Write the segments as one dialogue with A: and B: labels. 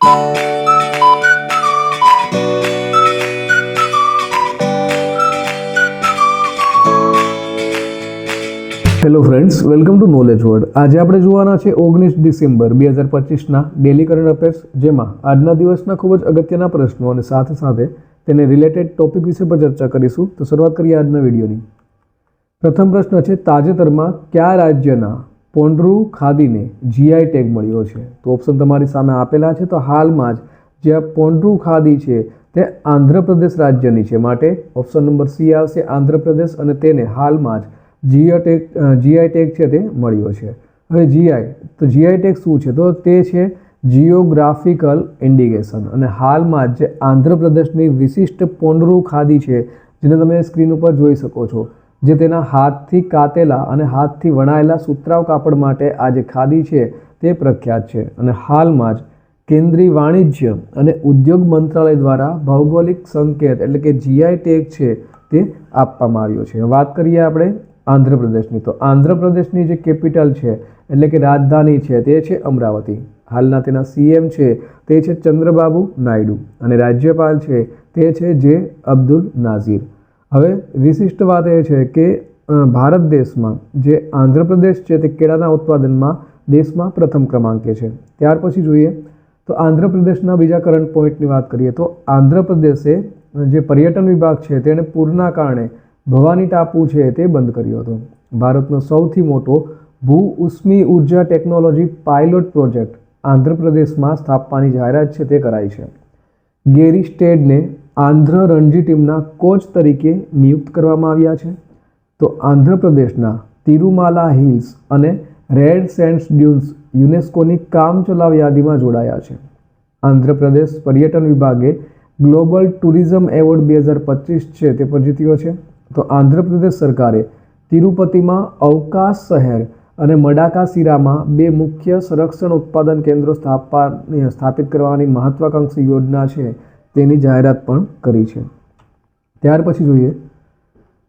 A: Hello friends welcome to knowledge word આજે આપણે જોવાના છે ઓગણીસ ડિસેમ્બર બે હજાર પચીસના ડેલી કરંટ અફેર્સ જેમાં આજના દિવસના ખૂબ જ અગત્યના પ્રશ્નો અને સાથે સાથે તેને રિલેટેડ ટોપિક વિશે પણ ચર્ચા કરીશું. તો શરૂઆત કરીએ આજના વિડીયોની. પ્રથમ પ્રશ્ન છે તાજેતરમાં કયા રાજ્યના પોંડરુ ખાદીને જીઆઈ ટેગ મળ્યો છે. તો ઓપ્શન તમારી સામે આપેલા છે. તો હાલમાં જ જે પોન્ડ્રુ ખાદી છે તે આંધ્રપ્રદેશ રાજ્યની છે માટે ઓપ્શન નંબર સી આવશે આંધ્રપ્રદેશ અને તેને હાલમાં જ જીઆઈ ટેગ જીઆઈ ટેગ છે તે મળ્યો છે. હવે જીઆઈ તો જીઆઈ ટેગ શું છે? તો તે છે જિયોગ્રાફિકલ ઇન્ડિકેશન અને હાલમાં જ જે આંધ્રપ્રદેશની વિશિષ્ટ પોંડરુ ખાદી છે, જેને તમે સ્ક્રીન ઉપર જોઈ શકો છો જે તેના હાથથી કાતેલા અને હાથથી વણાયેલા સુતરાવ કાપડ માટે આ જે ખાદી છે તે પ્રખ્યાત છે. અને હાલમાં જ કેન્દ્રીય વાણિજ્ય અને ઉદ્યોગ મંત્રાલય દ્વારા ભૌગોલિક સંકેત એટલે કે જીઆઈ ટેગ છે તે આપવામાં આવ્યો છે. વાત કરીએ આપણે આંધ્રપ્રદેશની. તો આંધ્રપ્રદેશની જે કેપિટલ છે એટલે કે રાજધાની છે તે છે અમરાવતી. હાલના તેના સીએમ છે તે છે ચંદ્રબાબુ નાયડુ. અને રાજ્યપાલ છે તે છે જે અબ્દુલ નાઝીર. હવે વિશિષ્ટ વાત એ છે કે ભારત દેશમાં જે આંધ્રપ્રદેશ છે તે કેળાના ઉત્પાદનમાં દેશમાં પ્રથમ ક્રમાંકે છે. ત્યાર પછી જોઈએ તો આંધ્રપ્રદેશના બીજા કરંટ પોઈન્ટની વાત કરીએ તો આંધ્રપ્રદેશે જે પર્યટન વિભાગ છે તેણે પૂરના કારણે ભવાની ટાપુ છે તે બંધ કર્યો હતો. ભારતનો સૌથી મોટો ભૂ ઉષ્મી ઊર્જા ટેકનોલોજી પાયલોટ પ્રોજેક્ટ આંધ્રપ્રદેશમાં સ્થાપવાની જાહેરાત છે તે કરાઈ છે. ગેરી સ્ટેડને આંધ્ર રણજી ટીમના કોચ તરીકે નિયુક્ત કરવામાં આવ્યા છે. તો આંધ્રપ્રદેશના તિરુમાલા હિલ્સ અને રેડ સેન્ડ્સ ડ્યુન્સ યુનેસ્કોની કામચલાઉ યાદીમાં જોડાયા છે. આંધ્રપ્રદેશ પર્યટન વિભાગે ગ્લોબલ ટુરિઝમ એવોર્ડ બે હજાર પચીસ છે તે પણ જીત્યો છે. તો આંધ્રપ્રદેશ સરકારે તિરુપતિમાં અવકાશ શહેર અને મડાકાસીરામાં બે મુખ્ય સંરક્ષણ ઉત્પાદન કેન્દ્રો સ્થાપવા સ્થાપિત કરવાની મહત્વાકાંક્ષી યોજના છે. તેની જાહેરાત પણ કરી છે. ત્યાર પછી જોઈએ,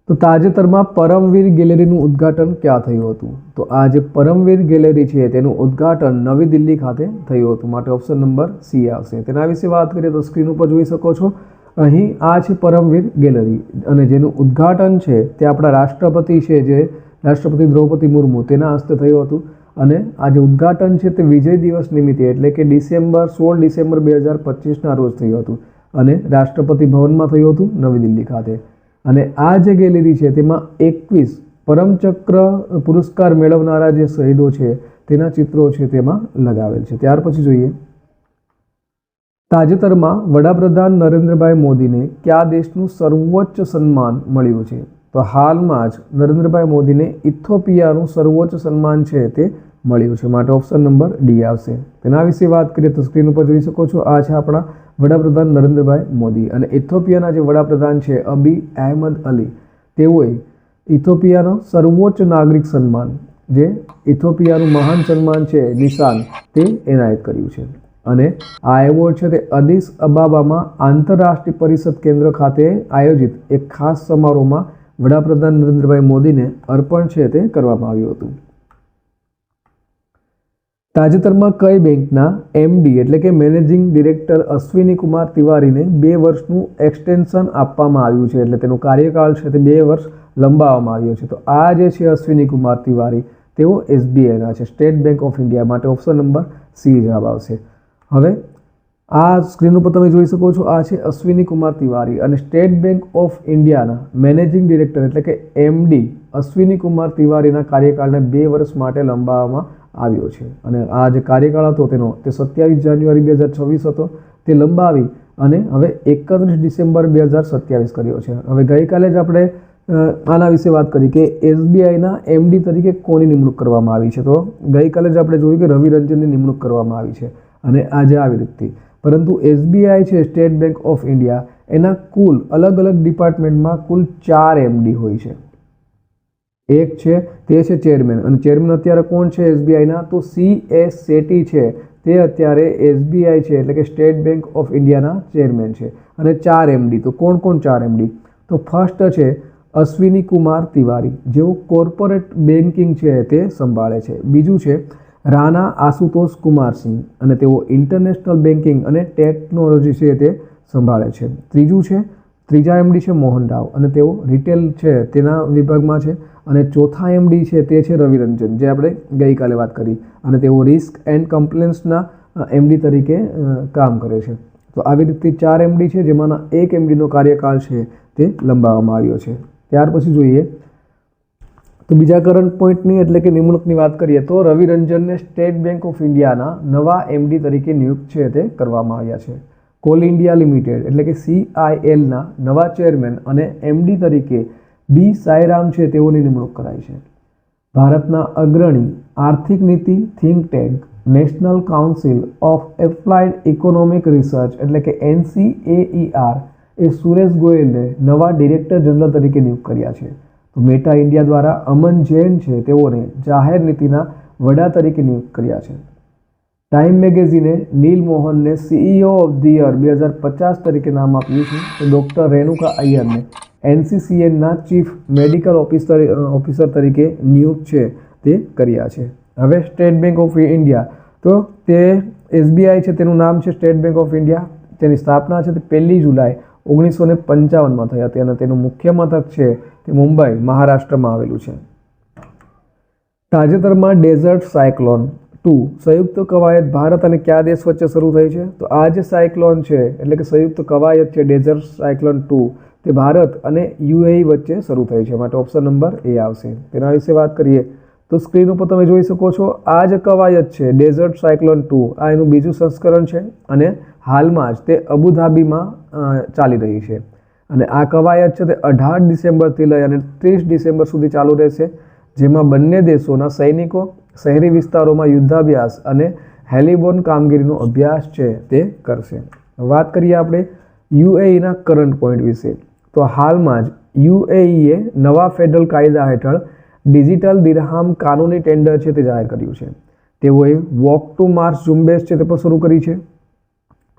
A: તો તાજેતરમાં પરમવીર ગેલેરીનું ઉદ્ઘાટન ક્યાં થયું હતું? તો આ જે પરમવીર ગેલેરી છે, તેનું ઉદ્ઘાટન નવી દિલ્હી ખાતે થયું હતું. માટે ઓપ્શન નંબર સી આવશે. તેના વિશે વાત કરીએ તો સ્ક્રીન ઉપર જોઈ શકો છો. અહીં આ છે પરમવીર ગેલેરી અને જેનું ઉદ્ઘાટન છે, તે આપણા રાષ્ટ્રપતિ છે, જે રાષ્ટ્રપતિ દ્રૌપદી મુર્મુ, તેના હસ્તે થયું હતું. અને આજે ઉદ્ઘાટન છે તે વિજય દિવસ નિમિત્તે, એટલે કે ડિસેમ્બર, સોળ ડિસેમ્બર બે હજાર પચીસના રોજ થયું હતું અને રાષ્ટ્રપતિ ભવનમાં થયું હતું નવી દિલ્હી ખાતે. અને આ જે ગેલેરી છે તેમાં એકવીસ પરમચક્ર પુરસ્કાર મેળવનારા જે શહીદો છે તેના ચિત્રો છે તેમાં લગાવેલ છે. ત્યાર પછી જોઈએ. તાજેતરમાં વડાપ્રધાન નરેન્દ્રભાઈ મોદીને કયા દેશનું સર્વોચ્ચ સન્માન મળ્યું છે? તો હાલમાં જ નરેન્દ્રભાઈ મોદીને ઇથોપિયાનું સર્વોચ્ચ સન્માન છે તે મળ્યું છે. માટે ઓપ્શન નંબર ડી આવશે. તેના વિશે વાત કરીએ તો સ્ક્રીન ઉપર જોઈ શકો છો, આ છે આપણા વડાપ્રધાન નરેન્દ્રભાઈ મોદી. અને ઇથોપિયાના જે વડાપ્રધાન છે અબી અહેમદ અલી, તેઓએ ઇથોપિયાનો સર્વોચ્ચ નાગરિક સન્માન, જે ઇથોપિયાનું મહાન સન્માન છે નિશાન, તે એનાયત કર્યું છે. અને આ એવોર્ડ છે તે અદિસ અબાબામાં આંતરરાષ્ટ્રીય પરિષદ કેન્દ્ર ખાતે આયોજિત એક ખાસ સમારોહમાં વડાપ્રધાન નરેન્દ્રભાઈ મોદીને અર્પણ છે તે કરવામાં આવ્યું હતું. તાજેતરમાં કઈ બેંકના એમડી એટલે કે મેનેજિંગ ડિરેક્ટર અશ્વિની કુમાર તિવારીને બે વર્ષનું એક્સટેન્શન આપવામાં આવ્યું છે એટલે તેનો કાર્યકાળ છે તે બે વર્ષ લંબાવવામાં આવ્યો છે. તો આ જે છે અશ્વિની કુમાર તિવારી, તેઓ એસબીઆઈના છે. સ્ટેટ બેંક ઓફ ઇન્ડિયા માટે ઓપ્શન નંબર સી જવાબ આવશે. હવે આ સ્ક્રીન ઉપર તમે જોઈ શકો છો, આ છે અશ્વિની કુમાર તિવારી અને સ્ટેટ બેંક ઓફ ઇન્ડિયાના મેનેજિંગ ડિરેક્ટર એટલે કે એમડી અશ્વિની કુમાર તિવારીના કાર્યકાળને બે વર્ષ માટે લંબાવવામાં આવ્યો છે. અને આ જે કાર્યકાળ હતો તેનો, તે સત્યાવીસ જાન્યુઆરી બે હજાર છવ્વીસ હતો, તે લંબાવી અને હવે એકત્રીસ ડિસેમ્બર બે હજાર સત્યાવીસ કર્યો છે. હવે ગઈકાલે જ આપણે આના વિશે વાત કરી કે એસબીઆઈના એમડી તરીકે કોની નિમણૂક કરવામાં આવી છે. તો ગઈકાલે જ આપણે જોયું કે રવિ રંજનની નિમણૂક કરવામાં આવી છે અને આજે આવી રીતે પરંતુ એસબીઆઈ છે સ્ટેટ બેંક ઓફ ઇન્ડિયા એના કુલ અલગ અલગ ડિપાર્ટમેન્ટમાં કુલ ચાર એમડી હોય છે. એક છે, તે છે ચેરમેન. અને ચેરમેન અત્યારે કોણ છે એસબીઆઈના તો સી એસ શેટી છે. તે અત્યારે એસબીઆઈ છે, એટલે કે સ્ટેટ બેંક ઓફ ઇન્ડિયાના ચેરમેન છે. અને ચાર એમડી તો કોણ કોણ ચાર એમડી તો ફર્સ્ટ છે અશ્વિની કુમાર તિવારી, જેઓ કોર્પોરેટ બેન્કિંગ છે, તે સંભાળે છે. બીજું છે રાણા આશુતોષ કુમાર સિંહ અને તેઓ ઇન્ટરનેશનલ બેન્કિંગ અને ટેકનોલોજી છે તે સંભાળે છે. ત્રીજું છે, ત્રીજા એમડી છે મોહન રાવ અને તેઓ રિટેલ છે તેના વિભાગમાં છે અને ચોથા એમડી છે તે છે રવિરંજન, જે આપણે ગઈકાલે વાત કરી અને તેઓ રિસ્ક એન્ડ કમ્પ્લેન્સના એમડી તરીકે કામ કરે છે. તો આવી રીતે ચાર એમડી છે જેમાંના એક એમડીનો કાર્યકાળ છે તે લંબાવવામાં આવ્યો છે. ત્યાર પછી જોઈએ તો બીજા કરંટ પોઈન્ટની એટલે કે નિમણૂકની વાત કરીએ તો રવિ રંજનને સ્ટેટ બેંક ઓફ ઇન્ડિયાના નવા એમડી તરીકે નિયુક્ત છે તે કરવામાં આવ્યા છે. કોલ ઇન્ડિયા લિમિટેડ એટલે કે સીઆઈએલના નવા ચેરમેન અને એમડી તરીકે બી સાઈરામ છે તેઓની નિમણૂક કરાઈ છે. ભારતના અગ્રણી આર્થિક નીતિ think tank National Council of Applied Economic Research એટલે કે એનસીએઈઆર એ સુરેશ ગોયલને નવા ડિરેક્ટર જનરલ તરીકે નિયુક્ત કર્યા છે. તો મેટા ઇન્ડિયા દ્વારા અમન જૈન છે તેઓને જાહેર નીતિના વડા તરીકે નિયુક્ત કર્યા છે. ટાઈમ મેગેઝિને નીલ મોહનને સીઈઓ ઓફ ધી યર બે હજાર પચાસ તરીકે નામ આપ્યું છે. તો ડૉક્ટર રેણુકા અય્યરને એનસીસીએનના ચીફ મેડિકલ ઓફિસર ઓફિસર તરીકે નિયુક્ત છે તે કર્યા છે. હવે સ્ટેટ બેંક ઓફ ઇન્ડિયા તો તે એસબીઆઈ છે તેનું નામ છે સ્ટેટ બેંક ઓફ ઇન્ડિયા તેની સ્થાપના છે તે પહેલી જુલાઈ ઓગણીસો ને પંચાવનમાં થઈ હતી અને તેનું મુખ્ય મથક છે તે મુંબઈ, મહારાષ્ટ્રમાં આવેલું છે. તાજેતરમાં ડેઝર્ટ સાયક્લોન ટુ સંયુક્ત કવાયત ભારત અને કયા દેશ વચ્ચે શરૂ થઈ છે? તો આ જે સાયક્લોન છે, એટલે કે સંયુક્ત કવાયત છે, ડેઝર્ટ સાયક્લોન ટુ, તે ભારત અને યુએઈ વચ્ચે શરૂ થઈ છે. માટે ઓપ્શન નંબર એ આવશે. તેના વિશે વાત કરીએ તો સ્ક્રીન ઉપર તમે જોઈ શકો છો, આ જે કવાયત છે, ડેઝર્ટ સાયક્લોન ટુ. આ એનું બીજું સંસ્કરણ છે અને હાલમાં જ તે અબુધાબીમાં ચાલી રહી છે. અને આ કવાયત છે તે અઢાર ડિસેમ્બરથી લઈ અને ત્રીસ ડિસેમ્બર સુધી ચાલુ રહેશે, જેમાં બંને દેશોના સૈનિકો શહેરી વિસ્તારોમાં યુદ્ધાભ્યાસ અને હેલિબોર્ન કામગીરીનો અભ્યાસ છે તે કરશે. વાત કરીએ આપણે યુએઈના કરંટ પોઈન્ટ વિશે. તો હાલમાં જ યુએઈએ નવા ફેડરલ કાયદા હેઠળ ડિજિટલ દિરહામ કાનૂની ટેન્ડર છે તે જાહેર કર્યું છે. તેઓએ વોક ટુ માર્ચ ઝુંબેશ છે તે પણ શરૂ કરી છે.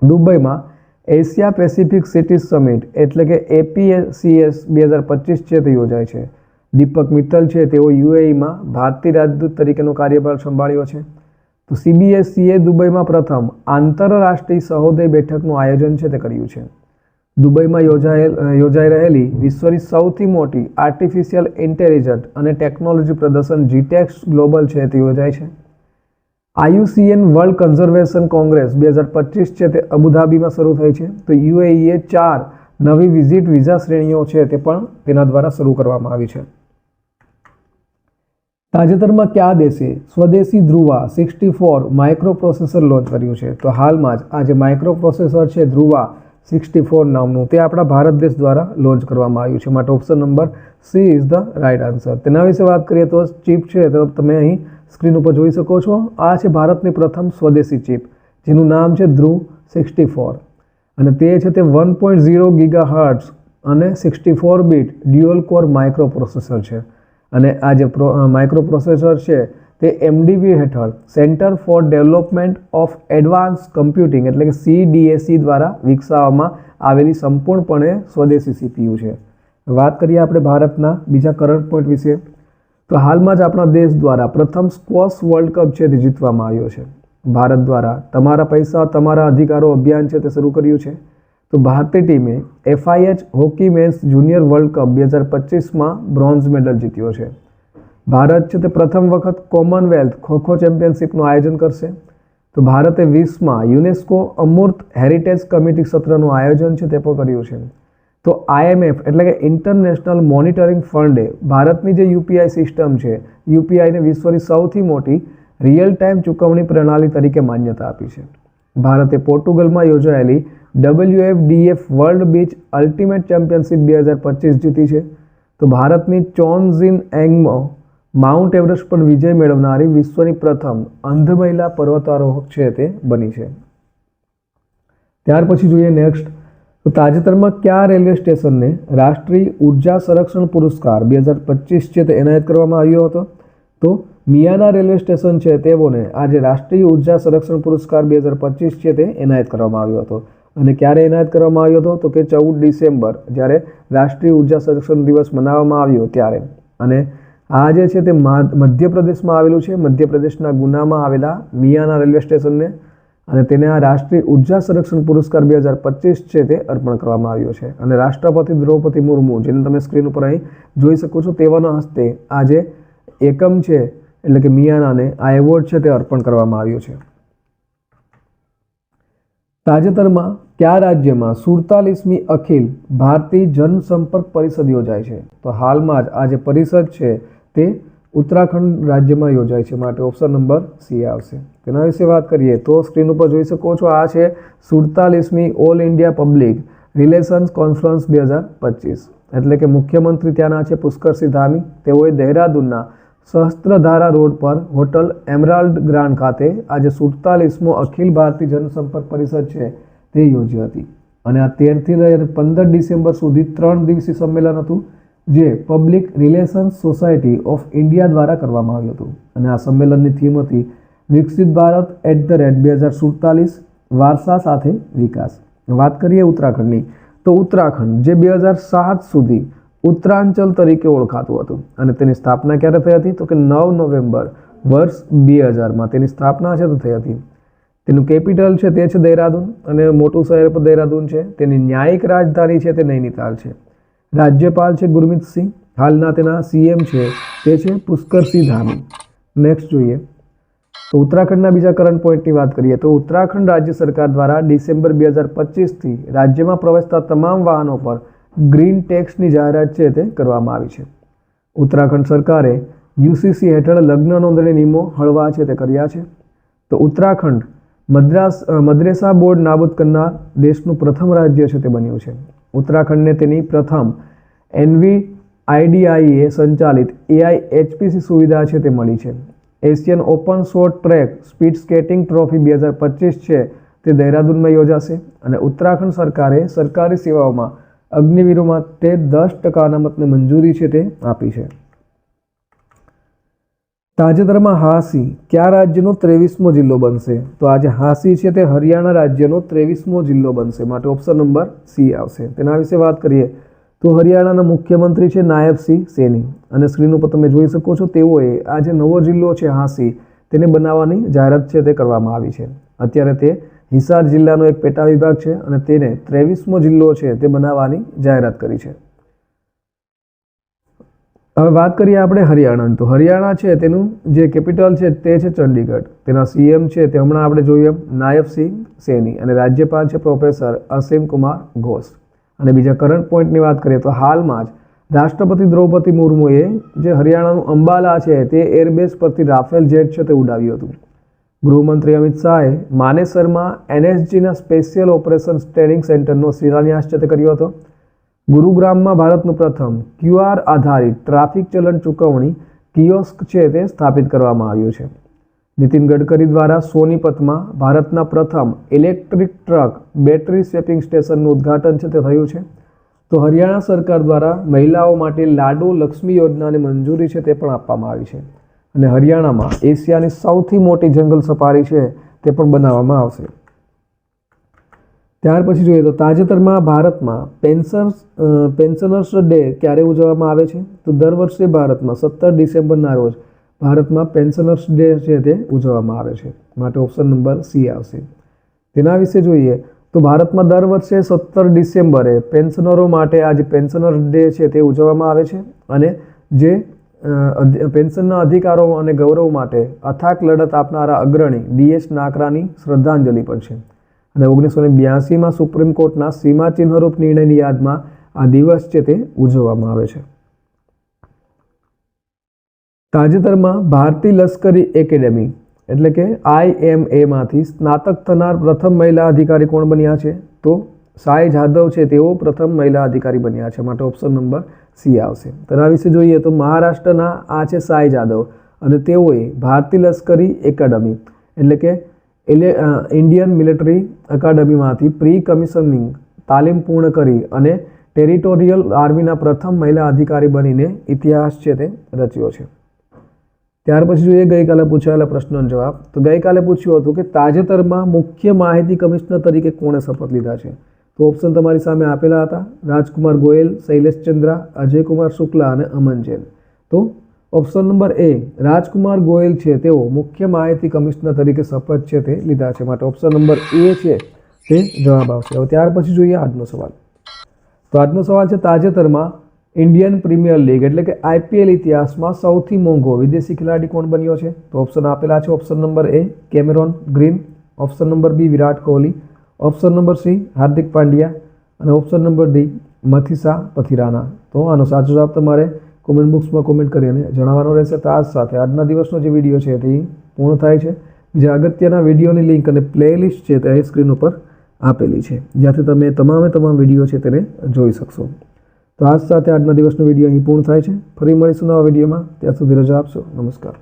A: દુબઈમાં એશિયા પેસિફિક સિટીઝ સમિટ, એટલે કે એપીએસીએસ બે હજાર પચીસ છે તે યોજાય છે. દીપક મિત્તલ છે, તેઓ યુએઈમાં ભારતીય રાજદૂત તરીકેનો કાર્યભાર સંભાળ્યો છે. તો સીબીએસઈએ દુબઈમાં પ્રથમ આંતરરાષ્ટ્રીય સહોદય બેઠકનું આયોજન છે તે કર્યું છે. દુબઈમાં યોજાયેલ યોજાઈ રહેલી વિશ્વની સૌથી મોટી આર્ટિફિશિયલ ઇન્ટેલિજન્ટ અને ટેકનોલોજી પ્રદર્શન જીટેક્સ ગ્લોબલ છે તે યોજાય છે. આયુસીએન વર્લ્ડ કન્ઝર્વેશન કોંગ્રેસ બે હજાર પચીસ છે તે અબુધાબીમાં શરૂ થઈ છે. તો યુએઈએ ચાર નવી વિઝિટ વિઝા શ્રેણીઓ છે તે પણ તેના દ્વારા શરૂ કરવામાં આવી છે. તાજેતરમાં કયા દેશે? સ્વદેશી Dhruva sixty four microprocessor launch કર્યું છે. તો હાલમાં જ આ જે માઇક્રો પ્રોસેસર છે ધ્રુવા સિક્સટી ફોર નામનું તે આપણા ભારત દેશ દ્વારા લોન્ચ કરવામાં આવ્યું છે. માટે option number C is the right answer. તેના વિશે વાત કરીએ તો ચીપ છે. તો તમે અહીં સ્ક્રીન ઉપર જોઈ શકો છો. આ છે ભારતની પ્રથમ સ્વદેશી ચીપ, જેનું નામ છે ધ્રુવ સિક્સટી ફોર. અને તે છે તે one point zero gigahertz અને sixty four bit dual core microprocessor છે. અને આ જે માઇક્રો પ્રોસેસર છે, તે એમડીબી હેઠળ centre for development of advance computing એટલે કે સીડીએસસી દ્વારા વિકસાવવામાં આવેલી સંપૂર્ણપણે સ્વદેશી સીપીયુ છે. વાત કરીએ આપણે ભારતના બીજા કરંટ પોઈન્ટ વિશે. તો હાલમાં જ આપણા દેશ દ્વારા પ્રથમ સ્કોશ વર્લ્ડ કપ છે તે જીતવામાં આવ્યો છે. ભારત દ્વારા તમારા પૈસા, તમારા અધિકારો અભિયાન છે તે શરૂ કર્યું છે. તો ભારતીય ટીમે FIH hockey men's junior world cup બે હજાર પચીસમાં બ્રોન્ઝ મેડલ જીત્યો છે. ભારત છે તે પ્રથમ વખત કોમનવેલ્થ ખોખો ચેમ્પિયનશિપનું આયોજન કરશે. તો ભારતે વીસમાં યુનેસ્કો અમૂર્ત હેરિટેજ કમિટી સત્રનું આયોજન છે તે પણ કર્યું છે. તો આઈએમએફ એટલે કે ઇન્ટરનેશનલ મોનિટરિંગ ફંડે ભારતની જે યુપીઆઈ સિસ્ટમ છે યુપીઆઈને વિશ્વની સૌથી મોટી રિયલ ટાઈમ ચૂકવણી પ્રણાલી તરીકે માન્યતા આપી છે. ભારતે પોર્ટુગલમાં યોજાયેલી WFDF world beach ultimate championship બે હજાર પચીસ જીતી છે. તો ભારતની ચોનઝિન એંગમો માઉન્ટ એવરેસ્ટ પર વિજય મેળવનારી વિશ્વની પ્રથમ અંધ મહિલા પર્વતારોહક છે તે બની છે. ત્યાર પછી જોઈએ નેક્સ્ટ તો તાજેતરમાં કયા રેલવે સ્ટેશનને રાષ્ટ્રીય ઊર્જા સંરક્ષણ પુરસ્કાર બે હજાર પચીસ છે તે એનાયત કરવામાં આવ્યો હતો? તો મિયાના રેલવે સ્ટેશન છે તેઓને આજે રાષ્ટ્રીય ઊર્જા સંરક્ષણ પુરસ્કાર બે હજાર પચીસ છે તે એનાયત કરવામાં આવ્યો હતો. અને ક્યારે એનાયત કરવામાં આવ્યો હતો? તો કે ચૌદ ડિસેમ્બર, જ્યારે રાષ્ટ્રીય ઊર્જા સંરક્ષણ દિવસ મનાવવામાં આવ્યો ત્યારે. અને આ જે છે તે મધ્યપ્રદેશમાં આવેલું છે. મધ્યપ્રદેશના ગુનામાં આવેલા મિયાના રેલવે સ્ટેશનને અને તેને આ રાષ્ટ્રીય ઊર્જા સંરક્ષણ પુરસ્કાર બે હજાર પચીસ છે તે અર્પણ કરવામાં આવ્યો છે. અને રાષ્ટ્રપતિ દ્રૌપદી મુર્મુ, જેને તમે સ્ક્રીન ઉપર અહીં જોઈ શકો છો તેવાના હસ્તે આ જે એકમ છે, એટલે કે મિયાનાને આ એવોર્ડ છે તે અર્પણ કરવામાં આવ્યો છે. તાજેતરમાં કયા રાજ્યમાં સુડતાલીસમી અખિલ ભારતીય જનસંપર્ક પરિષદ યોજાય છે? તો હાલમાં જ આ જે પરિષદ છે તે ઉત્તરાખંડ રાજ્યમાં યોજાય છે. માટે ઓપ્શન નંબર સી આવશે. તેના વિશે વાત કરીએ તો સ્ક્રીન ઉપર જોઈ શકો છો, આ છે સુડતાલીસમી all India public relations conference બે હજાર પચીસ. એટલે કે મુખ્યમંત્રી ત્યાંના છે પુષ્કરસિંહ ધામી તેઓએ દહેરાદૂનના સહસ્ત્રધારા રોડ પર હોટલ એમરાલ્ડ ગ્રાન્ડ ખાતે આજે સુડતાલીસમો અખિલ ભારતીય જનસંપર્ક પરિષદ છે તે યોજી હતી. અને આ તેરથી લઈને પંદર ડિસેમ્બર સુધી ત્રણ દિવસીય સંમેલન હતું. જે public relations society of India દ્વારા કરવામાં આવ્યું હતું. અને આ સંમેલનની થીમ હતી, વિકસિત ભારત એટ ધ રેટ બે હજાર સુડતાલીસ, વારસા સાથે વિકાસ. વાત કરીએ ઉત્તરાખંડની. તો ઉત્તરાખંડ, જે બે હજાર સાત સુધી ઉત્તરાંચલ તરીકે ઓળખાતું હતું. અને તેની સ્થાપના ક્યારે થઈ હતી? તો કે નવ નવેમ્બર વર્ષ બે હજારમાં તેની સ્થાપના છે તો થઈ હતી. તેનું કેપિટલ છે તે છે દહેરાદૂન. અને મોટું શહેર પર દહેરાદૂન છે. તેની ન્યાયિક રાજધાની છે તે નૈનીતાલ છે. રાજ્યપાલ છે ગુરમીતસિંહ હાલના તેના સીએમ છે, તે છે પુષ્કરસિંહ ધામી. નેક્સ્ટ જોઈએ. તો ઉત્તરાખંડના બીજા કરંટ પોઈન્ટની વાત કરીએ તો ઉત્તરાખંડ રાજ્ય સરકાર દ્વારા ડિસેમ્બર બે હજાર પચીસથી રાજ્યમાં પ્રવેશતા તમામ વાહનો પર ગ્રીન ટેક્સની જાહેરાત છે તે કરવામાં આવી છે. ઉત્તરાખંડ સરકારે યુસીસી હેઠળ લગ્ન નોંધણી નિયમો હળવા છે તે કર્યા છે. તો ઉત્તરાખંડ મદ્રાસ મદ્રેસા બોર્ડ નાબૂદ કરનાર દેશનું પ્રથમ રાજ્ય છે તે બન્યું છે. ઉત્તરાખંડને તેની પ્રથમ એનવી આઈડીઆઈએ સંચાલિત એઆઈ એચપીસી સુવિધા છે તે મળી છે. Asian open short track speed skating trophy બે હજાર પચીસ છે તે દહેરાદૂનમાં યોજાશે અને ઉત્તરાખંડ સરકારે સરકારી સેવાઓમાં અગ્નિવીરોમાં તે દસ ટકા અનામતને મંજૂરી છે તે આપી છે. તાજેતરમાં હાંસી. કયા રાજ્યનો ત્રેવીસમો જિલ્લો બનશે? તો આજે હાંસી છે તે હરિયાણા રાજ્યનો ત્રેવીસમો જિલ્લો બનશે. માટે ઓપ્શન નંબર સી આવશે. તેના વિશે વાત કરીએ તો હરિયાણાના મુખ્યમંત્રી છે નાયબ સિંહ સેની. અને સ્ક્રીન ઉપર તમે જોઈ શકો છો તેઓએ આ જે નવો જિલ્લો છે હાંસી. તેને બનાવવાની જાહેરાત છે તે કરવામાં આવી છે. અત્યારે તે હિસાર જિલ્લાનો એક પેટા વિભાગ છે અને તેને ત્રેવીસમો જિલ્લો છે તે બનાવવાની જાહેરાત કરી છે. હવે વાત કરીએ આપણે હરિયાણાની. તો હરિયાણા છે તેનું જે કેપિટલ છે તે છે ચંડીગઢ. તેના સીએમ છે તે હમણાં આપણે જોઈએ નાયબ સિંહ સેની અને રાજ્યપાલ છે પ્રોફેસર અસીમ કુમાર ઘોષ. અને બીજા કરંટ પોઈન્ટની વાત કરીએ તો હાલમાં જ રાષ્ટ્રપતિ દ્રૌપદી મુર્મુએ જે હરિયાણાનું અંબાલા છે તે એરબેઝ પરથી રાફેલ જેટ છે તે ઉડાવ્યું હતું. ગૃહમંત્રી અમિત શાહે માનેસરમાં એનએસજીના સ્પેશિયલ ઓપરેશન ટ્રેનિંગ સેન્ટરનો શિલાન્યાસ છે તે કર્યો હતો. ગુરુગ્રામમાં ભારતનું પ્રથમ ક્યુઆર આધારિત ટ્રાફિક ચલણ ચૂકવણી કિયોસ્ક છે તે સ્થાપિત કરવામાં આવ્યું છે. નીતિન ગડકરી દ્વારા સોનીપતમાં ભારતના પ્રથમ ઇલેક્ટ્રિક ટ્રક બેટરી સ્વેપિંગ સ્ટેશનનું ઉદ્ઘાટન છે તે થયું છે. તો હરિયાણા સરકાર દ્વારા મહિલાઓ માટે લાડુ લક્ષ્મી યોજનાની મંજૂરી છે તે પણ આપવામાં આવી છે. અને હરિયાણામાં એશિયાની સૌથી મોટી જંગલ સફારી છે તે પણ બનાવવામાં આવશે. ત્યાર પછી જોઈએ તો તાજેતરમાં ભારતમાં પેન્સર્સ પેન્શનર્સ ડે ક્યારે ઉજવવામાં આવે છે? તો દર વર્ષે ભારતમાં સત્તર ડિસેમ્બરના રોજ ભારતમાં પેન્શનર્સ ડે છે તે ઉજવવામાં આવે છે. માટે ઓપ્શન નંબર સી આવશે. તેના વિશે જોઈએ તો ભારતમાં દર વર્ષે સત્તર ડિસેમ્બરે પેન્શનરો માટે આ પેન્શનર્સ ડે છે તે ઉજવવામાં આવે છે અને જે પેન્શનના અધિકારો અને ગૌરવ માટે અથાક લડત આપનારા અગ્રણી ડીએસ નાકરાની શ્રદ્ધાંજલિ પણ છે. અને ઓગણીસો ને બ્યાસીમાં સુપ્રીમ કોર્ટના સીમાચિહ્નરૂપ નિર્ણયની યાદમાં આ દિવસ છે તે ઉજવવામાં આવે છે. તાજેતરમાં ભારતીય લશ્કરી એકેડેમી એટલે કે આઈએમએમાંથી સ્નાતક થનાર પ્રથમ મહિલા અધિકારી કોણ બન્યા છે? તો સાઈ જાદવ છે તેઓ પ્રથમ મહિલા અધિકારી બન્યા છે, માટે ઓપ્શન નંબર સી આવશે. તેના વિશે જોઈએ તો મહારાષ્ટ્રના આ છે સાઈ જાદવ અને તેઓએ ભારતીય લશ્કરી એકેડમી એટલે કે એટલે ઇન્ડિયન મિલિટરી એકાડમીમાંથી પ્રી કમિશનિંગ તાલીમ પૂર્ણ કરી અને ટેરિટોરિયલ આર્મીના પ્રથમ મહિલા અધિકારી બનીને ઇતિહાસ છે તે રચ્યો છે. ત્યાર પછી જોઈએ, ગઈકાલે પૂછાયેલા પ્રશ્નનો જવાબ. તો ગઈકાલે પૂછ્યું હતું કે તાજેતરમાં મુખ્ય માહિતી કમિશનર તરીકે કોણે શપથ લીધા છે? તો ઓપ્શન તમારી સામે આપેલા હતા. રાજકુમાર ગોયલ, શૈલેષ ચંદ્રા, અજયકુમાર શુક્લા અને અમન જૈન. તો option number A, Rajkumar Goyal છે. તેઓ મુખ્ય માહિતી કમિશનર તરીકે શપથ છે તે લીધા છે. માટે ઓપ્શન નંબર એ છે તે જવાબ આવશે. હવે ત્યાર પછી જોઈએ આજનો સવાલ. તો આજનો સવાલ છે તાજેતરમાં ઇન્ડિયન પ્રીમિયર લીગ એટલે કે આઈપીએલ ઇતિહાસમાં સૌથી મોંઘો વિદેશી ખેલાડી કોણ બન્યો છે? તો ઓપ્શન આપેલા છે option number A, Cameron Green. Option number B, Virat Kohli. Option number C, Hardik Pandya. અને option number D, Matheesha Pathirana. તો આનો સાચો જવાબ તમારે કોમેન્ટ બોક્સમાં કોમેન્ટ કરી અને જણાવવાનો રહેશે. તો આ સાથે આજના દિવસનો જે વીડિયો છે તે પૂર્ણ થાય છે. જે અગત્યના વિડીયોની લિંક અને પ્લેલિસ્ટ છે તે સ્ક્રીન ઉપર આપેલી છે. જ્યાંથી તમે તમામે તમામ વીડિયો છે તેને જોઈ શકશો. તો આજ સાથે આજના દિવસનો વીડિયો અહીં પૂર્ણ થાય છે. ફરી મળીશું નવા વિડીયોમાં. ત્યાં સુધી રજા આપશો. નમસ્કાર.